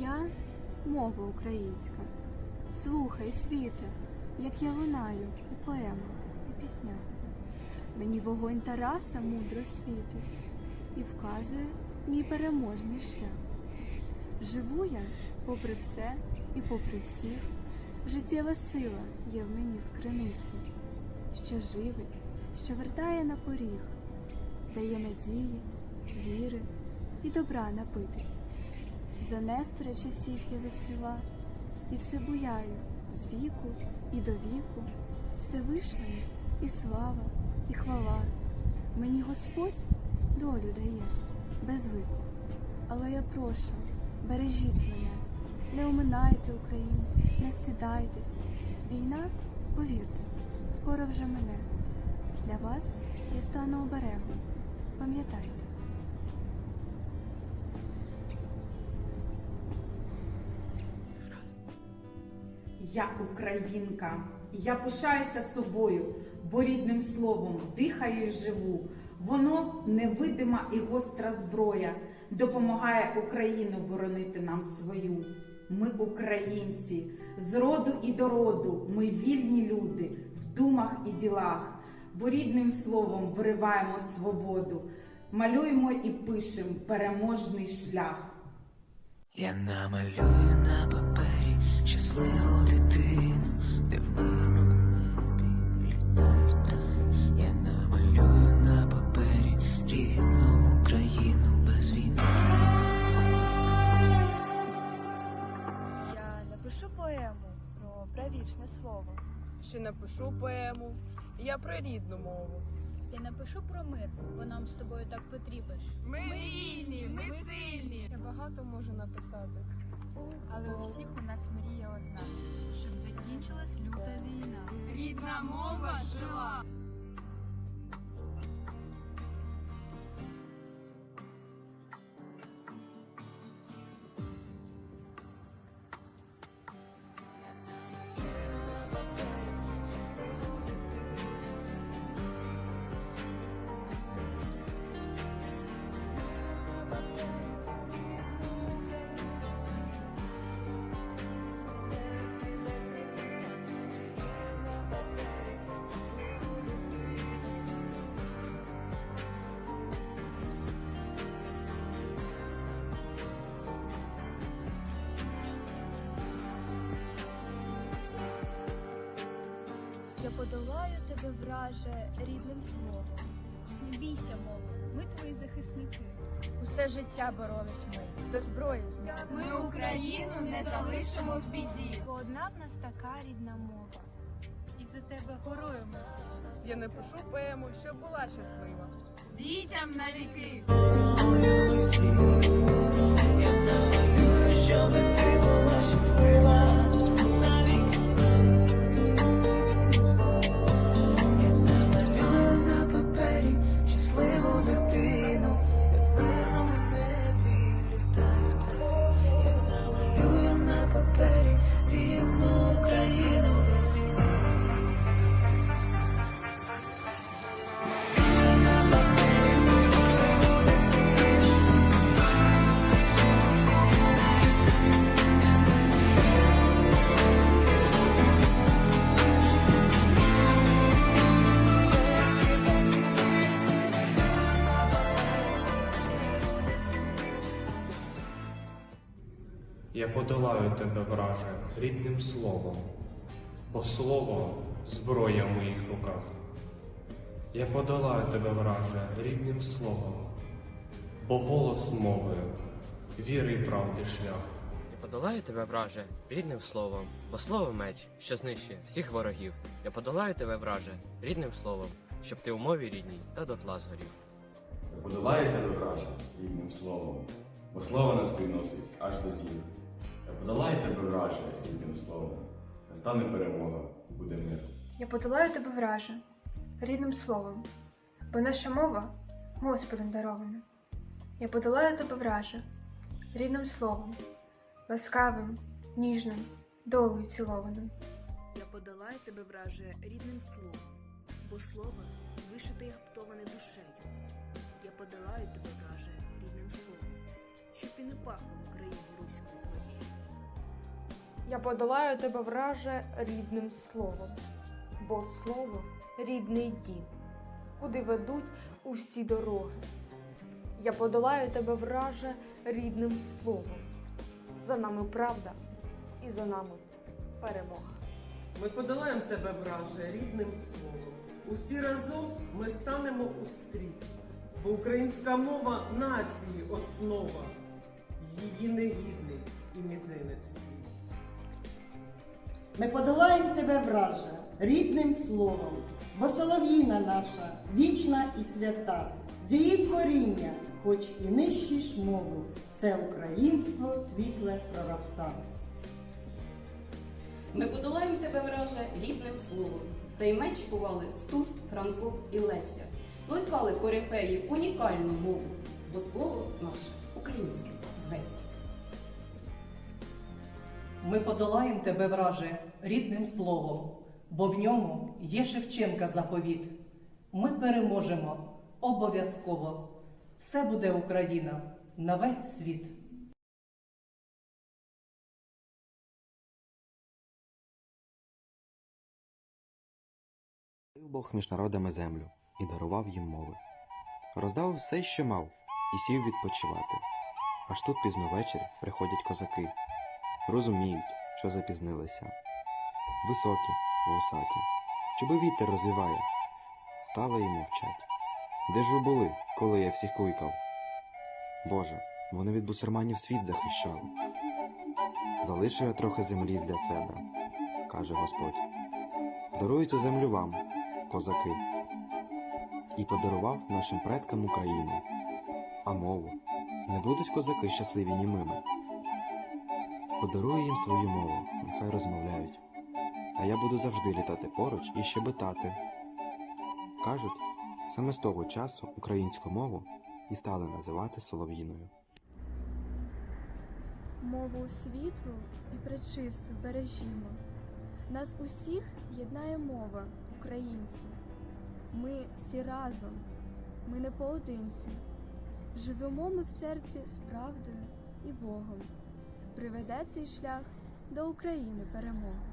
Я мова українська. Слухай, світе, як я лунаю у поемах і піснях. Мені вогонь Тараса мудро світить і вказує мій переможний шлях. Живу я, попри все і попри всіх, життєва сила є в мені з криниці, що живить, що вертає на поріг, дає надії, віри і добра напитись. За Нестора часів я зацвіла, і все буяю з віку і до віку, Всевишньої і слава, і хвала. Мені Господь долю дає без вику. Але я прошу, бережіть мене, не оминайте українці, не стидайтесь. Війна, повірте, скоро вже мене. Для вас я стану оберегом. Пам'ятайте. Я українка, я пишаюся собою, бо рідним словом дихаю і живу. Воно невидима і гостра зброя, допомагає Україну боронити нам свою. Ми українці, з роду і до роду, ми вільні люди в думах і ділах, бо рідним словом вириваємо свободу, малюємо і пишемо переможний шлях. Я намалюю на папері щасливу дитину, де в мирному небі літають птахи. Я намалюю на папері рідну Україну без війни. Я напишу поему про правічне слово. Ще напишу поему. Я про рідну мову. Я напишу про мир, бо нам з тобою так потрібен. Ми вільні, ми сильні. Я багато можу написати. Але у всіх у нас мрія одна. Щоб закінчилась люта війна. Рідна мова жила. Подолаю тебе, враже, рідним словом. Не бійся, мова, ми твої захисники. Усе життя боролись ми, до зброї знову. Ми Україну не залишимо в біді. Бо одна в нас така рідна мова. І за тебе всі. Я напишу поему, щоб була щаслива. Дітям на Я подолаю тебе, враже, рідним словом, бо слово зброя в моїх руках. Я подолаю тебе, враже, рідним словом, бо голос мови, віри й правди шлях. Я подолаю тебе, враже, рідним словом, бо слово меч, що знищує всіх ворогів. Я подолаю тебе, враже, рідним словом, щоб ти у мові рідній та дотла згорів. Я подолаю тебе, враже, рідним словом, бо слово нас приносить аж до зір. Я подолаю тебе, враже, рідним словом, настане перемога, буде мир. Я подолаю тебе враже, рідним словом, бо наша мова Господом дарована. Я подолаю тебе враже, рідним словом, ласкавим, ніжним, долею цілованим. Я подолаю тебе, враже, рідним словом, бо слово вишите і гаптоване душею. Я подолаю тебе, враже, рідним словом, щоб і не пахло в Україні руською. Я подолаю тебе, враже, рідним словом, бо слово рідний дім, куди ведуть усі дороги. Я подолаю тебе, враже, рідним словом. За нами правда і за нами перемога. Ми подолаємо тебе, враже, рідним словом. Усі разом ми станемо у стрій, бо українська мова нації основа, її негідний і мізинець. Ми подолаємо тебе, враже, рідним словом, бо солов'їна наша вічна і свята, з її коріння, хоч і нищиш мову, все українство світле пророста. Ми подолаємо тебе, враже, рідним словом. Цей меч кували Стус, Франко і Леся. Плекали корифеї унікальну мову, бо слово наше Ми подолаємо тебе, враже, рідним словом, бо в ньому є Шевченка заповіт. Ми переможемо обов'язково. Все буде Україна на весь світ. Бог між народами землю і дарував їм мови. Роздав все, що мав, і сів відпочивати. Аж тут пізно ввечері приходять козаки. Розуміють, що запізнилися. Високі, вусаті. Чуби вітер розвіває. Стали і мовчать. Де ж ви були, коли я всіх кликав? Боже, вони від бусурманів світ захищали. Залишив я трохи землі для себе, каже Господь. Дарую цю землю вам, козаки, і подарував нашим предкам Україну, а мову. Не будуть козаки щасливі німими. Подарую їм свою мову, нехай розмовляють, а я буду завжди літати поруч і щебетати. Кажуть, саме з того часу українську мову і стали називати солов'їною. Мову світлу і пречисту бережімо. Нас усіх єднає мова, українці. Ми всі разом, ми не поодинці. Живемо ми в серці з правдою і Богом. Приведе цей шлях до України перемоги.